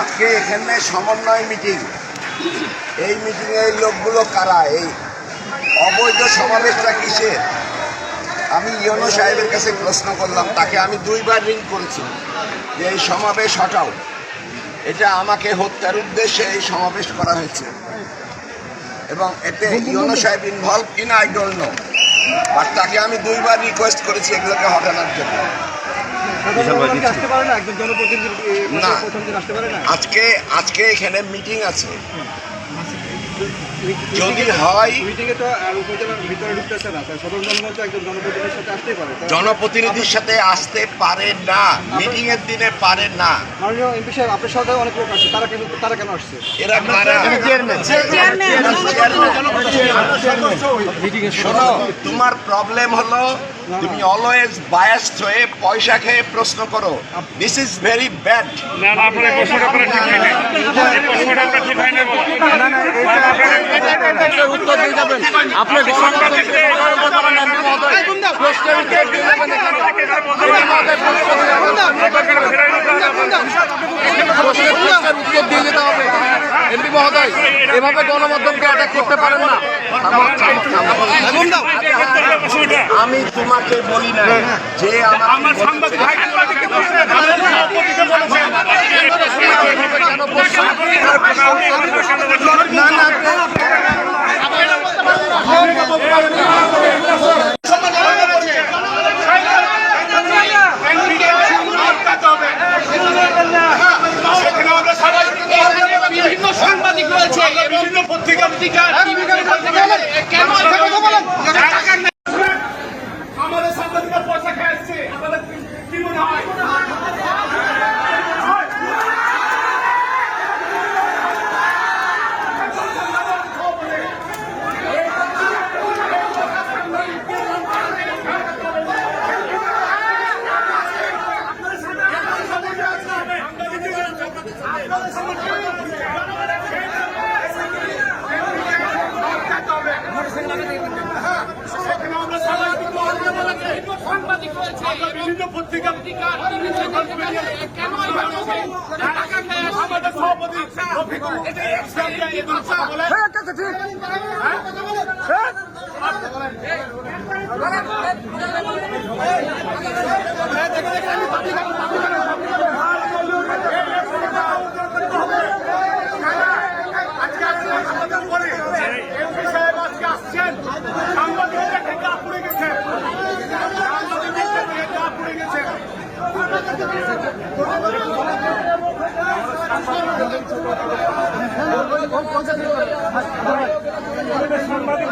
আজকে এখানে সমন্বয় মিটিং। এই মিটিংয়ে লোকগুলো কারা? এই অবৈধ সমাবেশটা কিসের আমি ইয়নো সাহেবের কাছে প্রশ্ন করলাম, তাকে আমি দুইবার রিং করেছি যে এই সমাবেশ হটাও। এটা আমাকে হত্যার উদ্দেশ্যে এই সমাবেশ করা হয়েছে। এবং এতে ইয়নো সাহেব ইনভলভ কিনা আই ডোন্ট নো বাট তাকে আমি দুইবার রিকোয়েস্ট করেছি এগুলোকে হটানোর জন্য। আজকে আজকে এখানে মিটিং আছে। যদি হয় জনপ্রতিনিধির সাথে আসতেই পারে তো জনপ্রতিনিধির সাথে আসতে পারে না। মিটিং এর দিনে পারে না শোনো তোমার প্রবলেম হলো তুমি অলওয়েজ বায়াসড হয়ে পয়সা খেয়ে প্রশ্ন করো। দিস ইজ ভেরি ব্যাড না না আপনার প্রশ্নটা ঠিক প্রশ্নটা উত্তর দিয়ে যাবেন আপনি উত্তর মহোদয় এভাবে গণমাধ্যমকে অ্যাটাক করতে পারেন না। আমি তোমাকে বলি না যে আমার সাংবাদিক। না না সেখানে আমরা সবাই বিভিন্ন সাংবাদিক রয়েছে বিভিন্ন পত্রিকা কেন এখানে কথা বলেন আমাদের সাংবাদিকরা পয়সা খাচ্ছে আমাদের কি মনে হয় সেখানে আমরা সবাই কিন্তু সাংবাদিক রয়েছে বিভিন্ন পত্রিকা? আমাদের সভাপতি সাংবাদিক